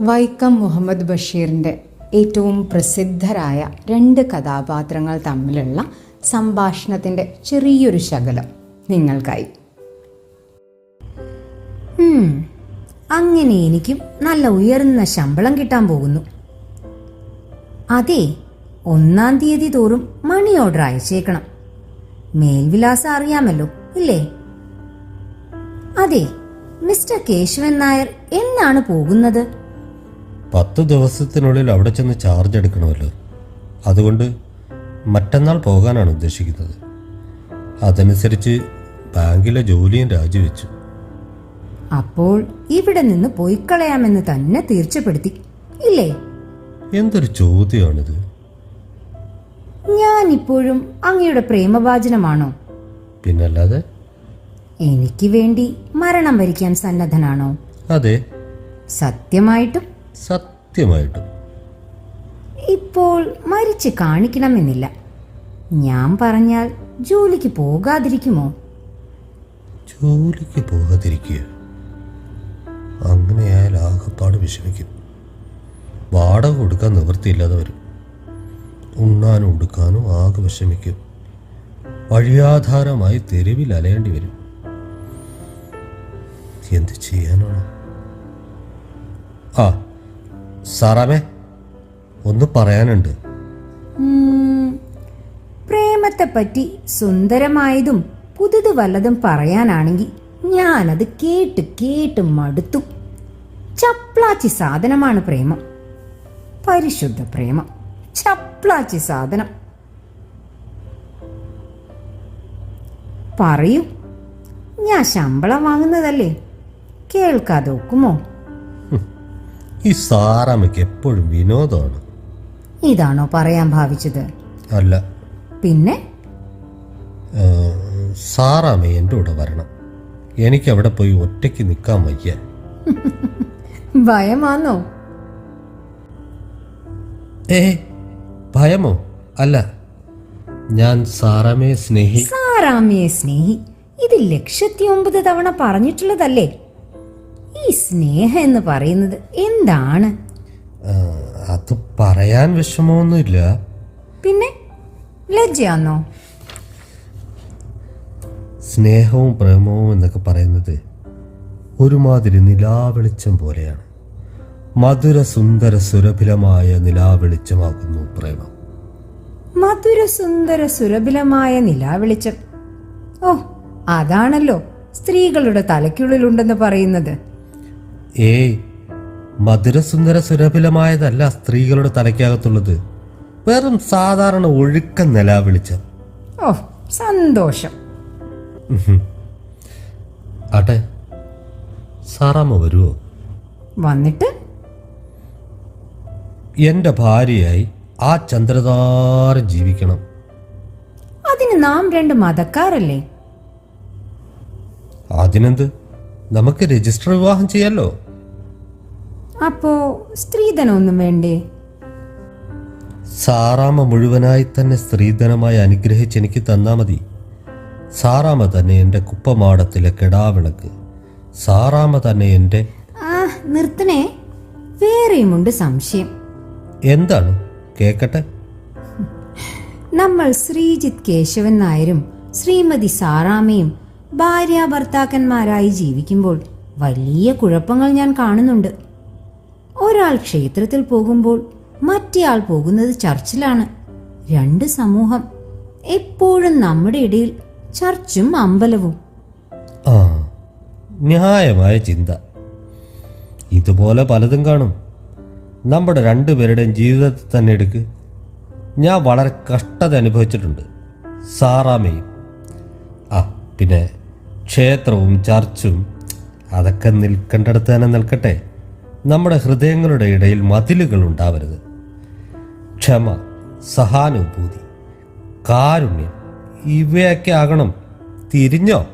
വൈക്കം മുഹമ്മദ് ബഷീറിന്റെ ഏറ്റവും പ്രസിദ്ധരായ രണ്ട് കഥാപാത്രങ്ങൾ തമ്മിലുള്ള സംഭാഷണത്തിന്റെ ചെറിയൊരു ശകലം നിങ്ങൾക്കായി. അങ്ങനെ എനിക്കും നല്ല ഉയർന്ന ശമ്പളം കിട്ടാൻ പോകുന്നു. അതെ ഒന്നാം തീയതി തോറും മണി ഓർഡർ അയച്ചേക്കണം. മേൽവിലാസം അറിയാമല്ലോ ഇല്ലേ? അതെ മിസ്റ്റർ കേശവൻ നായർ എന്നാണ് പോകുന്നത്? പത്ത് ദിവസത്തിനുള്ളിൽ അവിടെ ചെന്ന് ചാർജ് എടുക്കണമല്ലോ. അതുകൊണ്ട് മറ്റന്നാൾ പോകാനാണ് ഉദ്ദേശിക്കുന്നത്. അതനുസരിച്ച് ബാങ്കിലെ ജോലിയും രാജിവെച്ചു. അപ്പോൾ ഇവിടെ നിന്ന് പോയി കളയാമെന്ന് തന്നെ തീർച്ചപ്പെടുത്തി ഇല്ലേ? എന്തൊരു ചോദ്യമാണിത്. ഞാൻ ഇപ്പോഴും അങ്ങയുടെ പ്രേമവാചനമാണോ? പിന്നല്ലാതെ? എനിക്ക് വേണ്ടി മരണം വരിക്കാൻ സന്നദ്ധനാണോ? അതെ. സത്യമായിട്ടും സത്യമായിട്ടും. ഇപ്പോൾ മരിച്ച് കാണിക്കണമെന്നില്ല. ഞാൻ പറഞ്ഞാൽ ജോലിക്ക് പോകാതിരിക്കുമോ? ജോലിക്ക് പോകാതിരിക്കുക. അങ്ങനെയായാൽ ആകെപ്പാട് വിഷമിക്കും. വാടക കൊടുക്കാൻ നിവൃത്തിയില്ലാതെ വരും. ഉണ്ണാനും ഉടുക്കാനും ആകെ വിഷമിക്കും. വഴിയാധാരമായി തെരുവിൽ അലയേണ്ടി വരും. എന്ത് ചെയ്യാനാണോ? ആ സാറാമേ ഒന്ന് പറയാനുണ്ട്. പ്രേമത്തെ പറ്റി സുന്ദരമായതും പുതുത് വല്ലതും പറയാനാണെങ്കിൽ ഞാനത് കേട്ട് കേട്ട് മടുത്തു. ചപ്ലാച്ചി സാധനമാണ് പ്രേമം. പരിശുദ്ധ പ്രേമം. ചപ്ലാച്ചി സാധനം. പറയൂ ഞാൻ ശമ്പളം വാങ്ങുന്നതല്ലേ? കേൾക്കാതെ ഒക്കുമോ? ഈ സാറാമ്മയ്ക്ക് എപ്പോഴും വിനോദമാണ്. ഇതാണോ പറയാൻ ഭാവിച്ചത്? അല്ല. പിന്നെ? സാറാമ്മ എന്റെ കൂടെ വരണം. എനിക്ക് അവിടെ പോയി ഒറ്റയ്ക്ക് നിൽക്കാൻ വയ്യ. ഭയമാണോ ഏ ഭയമോ? അല്ല. ഞാൻ സാറാമ്മയെ സ്നേഹി സാറാമയെ സ്നേഹി. ഇത് ലക്ഷത്തി ഒമ്പത് തവണ പറഞ്ഞിട്ടുള്ളതല്ലേ? ഈ സ്നേഹം എന്ന് പറയുന്നത് എന്താണ്? അത് പറയാൻ വിഷമമൊന്നുമില്ല. പിന്നെ ലജ്ജയാന്നോ? സ്നേഹവും പ്രേമവും എന്നൊക്കെ പറയുന്നത് ഒരുമാതിരി നിലാവെളിച്ചം പോലെയാണ്. മധുര സുന്ദര സുരഭിലമായ നിലാവെളിച്ചമാകുന്നു പ്രേമം. മധുര സുന്ദര സുരഭിലമായ നിലാവെളിച്ചം. ഓ അതാണല്ലോ സ്ത്രീകളുടെ തലയ്ക്കുള്ളിലുണ്ടെന്ന് പറയുന്നത്. ഏയ് മധുരസുന്ദര സുരഭിലമായതല്ല സ്ത്രീകളുടെ തലയ്ക്കകത്തുള്ളത്. വെറും സാധാരണ ഒഴുക്ക നിലാവിളിച്ചം ഓ സന്തോഷം. ആട്ടെ സാറാമ്മ വരുമോ വന്നിട്ട്? എന്റെ ഭാര്യയായി ആ ചന്ദ്രതാരം ജീവിക്കണം. അതിന് നാം രണ്ട് മതക്കാരല്ലേ? അതിനെന്ത്? നമുക്ക് രജിസ്റ്റർ വിവാഹം ചെയ്യാലോ? അപ്പോ സ്ത്രീധനമൊന്നും വേണ്ടേ? സാറാമ്മ മുഴുവനായി തന്നെ സ്ത്രീധനമായി അനുഗ്രഹിച്ച് എനിക്ക് തന്നാ മതി. സാറാമ്മ തന്നെ എന്റെ കുപ്പമാടത്തിലെ കെടാവിളക്ക്. സാറാമ്മ തന്നെ എന്റെ ആ നിർത്തണേ. വേറെയുമുണ്ട് സംശയം. എന്താണ്? കേക്കട്ടെ. നമ്മൾ ശ്രീജിത് കേശവൻ നായരും ശ്രീമതി സാറാമയും ഭാര്യ ഭർത്താക്കന്മാരായി ജീവിക്കുമ്പോൾ വലിയ കുഴപ്പങ്ങൾ ഞാൻ കാണുന്നുണ്ട്. ഒരാൾ ക്ഷേത്രത്തിൽ പോകുമ്പോൾ മറ്റേയാൾ പോകുന്നത് ചർച്ചിലാണ്. രണ്ട് സമൂഹം. എപ്പോഴും നമ്മുടെ ഇടയിൽ ചർച്ചും അമ്പലവും. ആ ന്യായമായ ചിന്ത. ഇതുപോലെ പലതും കാണും. നമ്മുടെ രണ്ടുപേരുടെയും ജീവിതത്തിൽ തന്നെ എടുക്ക്. ഞാൻ വളരെ കഷ്ടത അനുഭവിച്ചിട്ടുണ്ട്. സാറാമയും. ആ പിന്നെ ക്ഷേത്രവും ചർച്ചും അതൊക്കെ നിൽക്കേണ്ടടുത്ത് തന്നെ നിൽക്കട്ടെ. നമ്മുടെ ഹൃദയങ്ങളുടെ ഇടയിൽ മതിലുകൾ ഉണ്ടാവരുത്. ക്ഷമ സഹാനുഭൂതി കാരുണ്യം ഇവയൊക്കെ ആകണം. തിരിഞ്ഞോ?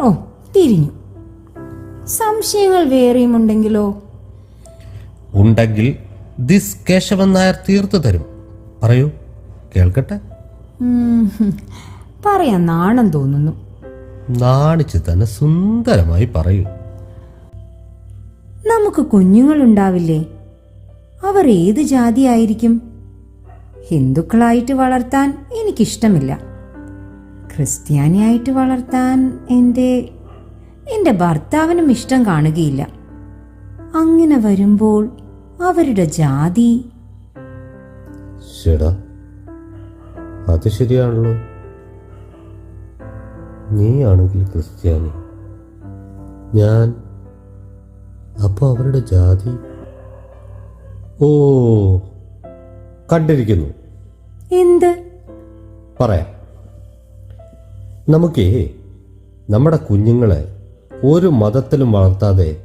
ഓ തിരിഞ്ഞു. സംശയങ്ങൾ വേറെയും ഉണ്ടെങ്കിലോ? ഉണ്ടെങ്കിൽ ദിസ് കേശവൻ നായർ തീർത്തു തരും. പറയൂ കേൾക്കട്ടെ? പറയാ പറയാൻ നാണം തോന്നുന്നു. നാണിച്ച് തന്നെ സുന്ദരമായി പറയൂ. നമുക്ക് കുഞ്ഞുങ്ങളുണ്ടാവില്ലേ? അവർ ഏത് ജാതിയായിരിക്കും? ഹിന്ദുക്കളായിട്ട് വളർത്താൻ എനിക്കിഷ്ടമില്ല. ക്രിസ്ത്യാനിയായിട്ട് വളർത്താൻ എന്റെ എന്റെ ഭർത്താവിനും ഇഷ്ടം കാണുകയില്ല. അങ്ങനെ വരുമ്പോൾ അവരുടെ ജാതി? അത് ശരിയാണല്ലോ. നീയാണെങ്കിൽ ക്രിസ്ത്യാനി. ഞാൻ അപ്പോൾ അവരുടെ ജാതി? ഓ കണ്ടിരിക്കുന്നു. എന്ത്? പറയാം. നമുക്കേ നമ്മുടെ കുഞ്ഞുങ്ങളെ ഒരു മതത്തിലും വളർത്താതെ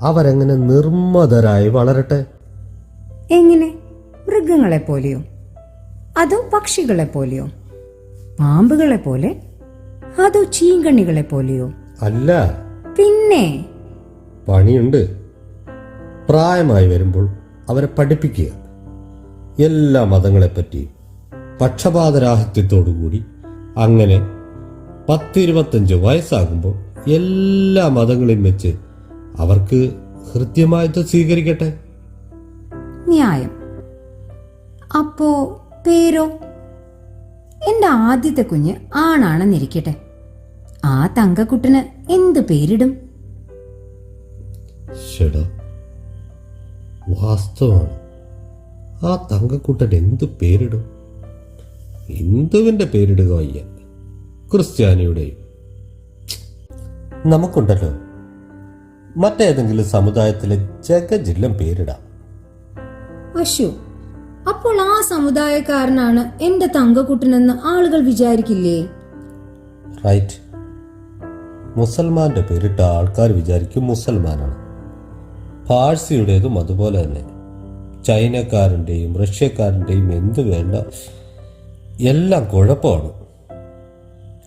അവരെങ്ങനെ നിർമ്മതരായി വളരട്ടെ? എങ്ങനെ? മൃഗങ്ങളെ പോലെയോ അതോ പക്ഷികളെ പോലെയോ പാമ്പുകളെ പോലെ അതോ ചീങ്കണ്ണികളെ പോലെയോ? അല്ല. പിന്നെ? പണിയുണ്ട്. പ്രായമായി വരുമ്പോൾ അവരെ പഠിപ്പിക്കുക. എല്ലാ മതങ്ങളെ മതങ്ങളെപ്പറ്റിയും പക്ഷപാതരാഹിത്യത്തോടുകൂടി അങ്ങനെ പത്തിരുപത്തഞ്ച് വയസ്സാകുമ്പോൾ എല്ലാ മതങ്ങളെയും വെച്ച് അവർക്ക് ഹൃദ്യമായിട്ട് സ്വീകരിക്കട്ടെ? ന്യായം. അപ്പോ പേരോ? എന്റെ ആദ്യത്തെ കുഞ്ഞ് ആണാണെന്നിരിക്കട്ടെ. ആ തങ്കക്കുട്ടന് എന്ത് പേരിടും? വാസ്തവമാണ്? ആ തങ്കക്കുട്ടൻ എന്ത് പേരിടും? ഹിന്ദുവിന്റെ പേരിടുക വയ്യ ക്രിസ്ത്യാനിയുടെയും. നമുക്കുണ്ടല്ലോ മറ്റേതെങ്കിലും സമുദായത്തിലെ ജഗജില്ലം പേരിടാം. അശു അപ്പോൾ ആ സമുദായക്കാരനാണ് എന്റെ തങ്കക്കുട്ടനെന്ന് ആളുകൾ വിചാരിക്കില്ലേ? റൈറ്റ് മുസൽമാന്റെ പേരിട്ട ആൾക്കാർ വിചാരിക്കും മുസൽമാനാണ്. പാഴ്സിയുടേതും അതുപോലെ തന്നെ. ചൈനക്കാരന്റെയും റഷ്യക്കാരന്റെയും എന്ത് വേണ്ട എല്ലാം കുഴപ്പമാണ്.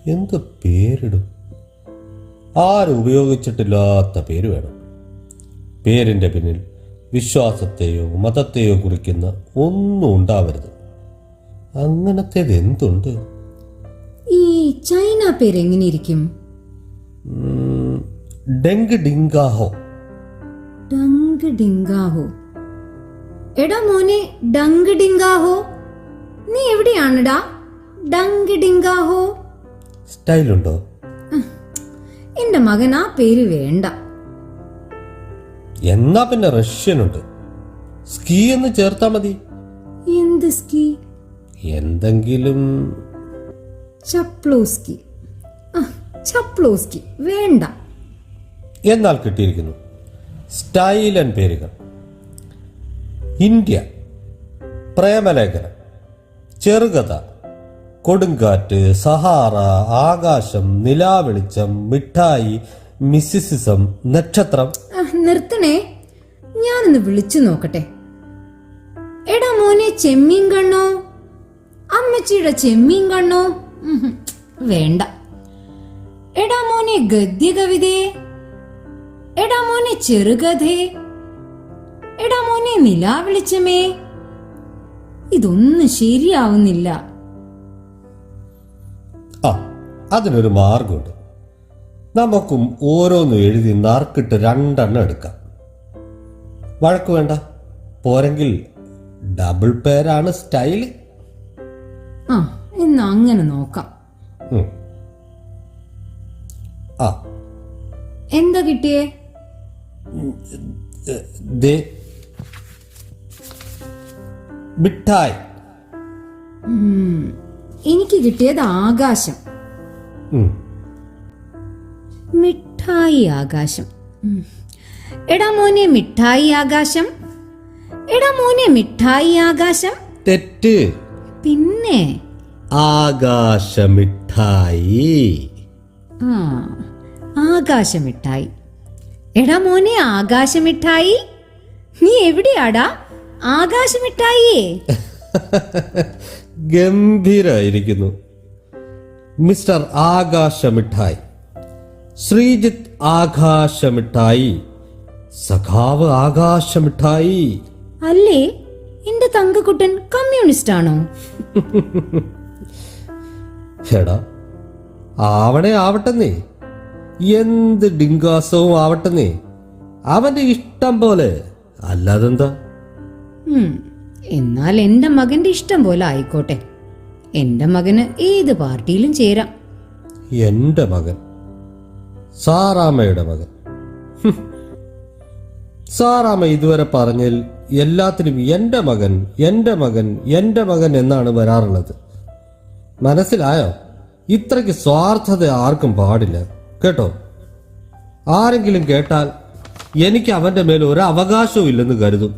എന്ത് പേരിടും? ആരും ഉപയോഗിച്ചിട്ടില്ലാത്ത പേര് വേണം. പേരിന്റെ പിന്നിൽ വിശ്വാസത്തെയോ മതത്തെയോ കുറിക്കുന്ന ഒന്നും ഉണ്ടാവരുത്. അങ്ങനത്തെ എന്തുണ്ട്? ഈ ചൈന പേരെങ്ങനെയിരിക്കും? എങ്ങനെയിരിക്കും ഡെങ്ക് ഡിങ്കാഹോ ഡങ്ക് ഡിങ്കാഹോ എടാ മോനെ ഡങ്ക് ഡിങ്കാഹോ നീ എവിടെയാണെടാ? ഡങ്ക് ഡിങ്കാഹോ സ്റ്റൈലുണ്ടോ എന്റെ മകൻ ആ പേര് വേണ്ട. എന്നാ പിന്നെ റഷ്യൻ ഉണ്ട് സ്കീ എന്ന് ചേർത്താ മതി. എന്ത് സ്കി? എന്തെങ്കിലും ചപ്ലോസ്കി. ചപ്ലോസ്കി. വേണ്ട. എന്നാൽ കിട്ടിയിരിക്കുന്നു. സ്റ്റൈലൻ പേരുകൾ. ഇന്ത്യ. പ്രേമലേഖനം. ചെറുകഥ. കൊടുങ്കാറ്റ് സഹാറ ആകാശം നിലാവെളിച്ചം മിഠായി മിസിസിസം നക്ഷത്രം. നിർത്തണേ. ഞാനൊന്ന് വിളിച്ചു നോക്കട്ടെ. എടാ മോനെ ചെമ്മീൻ കണ്ണോ? അമ്മച്ചിയുടെ ചെമ്മീൻ കണ്ണോ? വേണ്ട. എടാ മോനെ ഗദ്യ കവിതയെ എടാ മോനെ ചെറുകഥേ. എടാ മോനെ നിലാ വിളിച്ചമേ ഇതൊന്നും ശരിയാവുന്നില്ല. ആ അതിനൊരു മാർഗമുണ്ട്. നമുക്കും ഓരോന്നും എഴുതി നറുക്കിട്ട് രണ്ടെണ്ണം എടുക്കാം. വഴക്ക് വേണ്ട. പോരെങ്കിൽ ഡബിൾ പേരാണ് സ്റ്റൈൽ. ആ ഇന്ന് അങ്ങനെ നോക്കാം. ആ. എന്താ കിട്ടിയേ? ദേ. മിഠായി. എനിക്ക് കിട്ടിയത് ആകാശം. മിഠായി ആകാശം. എടാ മോനെ മിഠായി ആകാശം. എടാ മോനെ മിഠായി ആകാശം. തെറ്റ്. പിന്നെ? ആകാശമിഠായി. ആ ആകാശമിഠായി. എടാ മോനെ ആകാശമിഠായി? നീ എവിടെയാടാ? ആകാശമിഠായിയേ. ഗംഭീരായിരിക്കുന്നു. മിസ്റ്റർ ആകാശമിഠായി. ശ്രീജിത്ത് ആകാശമിഠായി സഖാവ് ആകാശമിഠായി. അല്ലേ? എന്റെ തങ്കക്കുട്ടൻ കമ്മ്യൂണിസ്റ്റ് ആണോ എടാ ആവണേ ആവട്ടെന്നേ. എന്ത് ഡിങ്കാസവും ആവട്ടെന്നേ. അവന്റെ ഇഷ്ടം പോലെ. അല്ലാതെന്താ? എന്നാൽ എന്റെ മകന്റെ ഇഷ്ടം പോലെ ആയിക്കോട്ടെ. എന്റെ മകന് ഏത് പാർട്ടിയിലും ചേരാം. എന്റെ മകൻ? സാറാമ്മയുടെ മകൻ. സാറാമ ഇതുവരെ പറഞ്ഞതിൽ എല്ലാത്തിനും എന്റെ മകൻ എന്റെ മകൻ എന്റെ മകൻ എന്നാണ് വരാറുള്ളത്. മനസ്സിലായോ? ഇത്രയ്ക്ക് സ്വാർത്ഥത ആർക്കും പാടില്ല കേട്ടോ? ആരെങ്കിലും കേട്ടാൽ എനിക്ക് അവന്റെ മേൽ ഒരു അവകാശവും ഇല്ലെന്ന് കരുതും.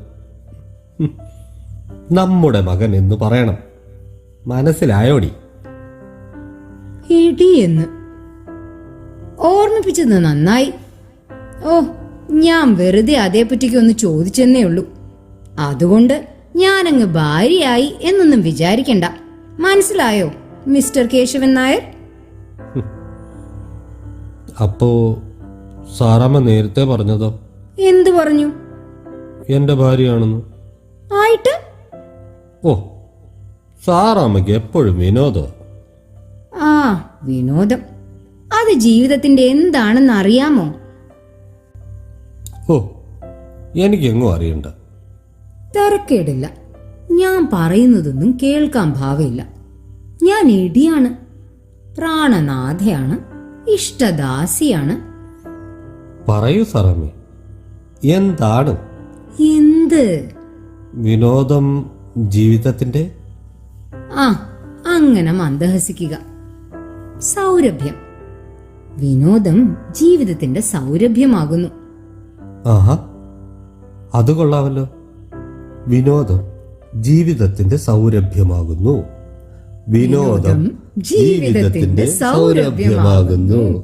നമ്മുടെ മകൻ എന്ന് പറയണം. മനസ്സിലായോടി? ഇടിയെന്ന്. ഓർമ്മിപ്പിച്ചത് നന്നായി. ഓ ഞാൻ വെറുതെ അതേപ്പറ്റിക്ക് ഒന്ന് ചോദിച്ചെന്നേ ഉള്ളൂ. അതുകൊണ്ട് ഞാനങ്ങ് ഭാര്യയായി എന്നൊന്നും വിചാരിക്കണ്ട. മനസ്സിലായോ മിസ്റ്റർ കേശവൻ നായർ? അപ്പോ സാറാമ്മ നേരത്തെ പറഞ്ഞതോ? എന്തു പറഞ്ഞു? എന്റെ ഭാര്യയാണെന്ന്. ആയിട്ട്? ഓ സാറാമ്മയ്ക്ക് എപ്പോഴും വിനോദം ആ വിനോദം. അത് ജീവിതത്തിന്റെ എന്താണെന്ന് അറിയാമോ? ഓ എനിക്കെങ്ങും അറിയണ്ട. തിരക്കേടില്ല ഞാൻ പറയുന്നതൊന്നും കേൾക്കാൻ ഭാവമില്ല. ഞാൻ ഇടിയാണ്. പ്രാണനാഥയാണ്. ഇഷ്ടദാസിയാണ്. പറയൂ സറമേ എന്താണ്? എന്ത്? വിനോദം ജീവിതത്തിന്റെ ആ അങ്ങനെ മന്ദഹസിക്കുക. സൗരഭ്യം. വിനോദം ജീവിതത്തിന്റെ സൗരഭ്യമാകുന്നു. ആഹാ അത് കൊള്ളാമല്ലോ. വിനോദം ജീവിതത്തിന്റെ സൗരഭ്യമാകുന്നു. വിനോദം ജീവിതത്തിന്റെ സൗരഭ്യമാകുന്നു.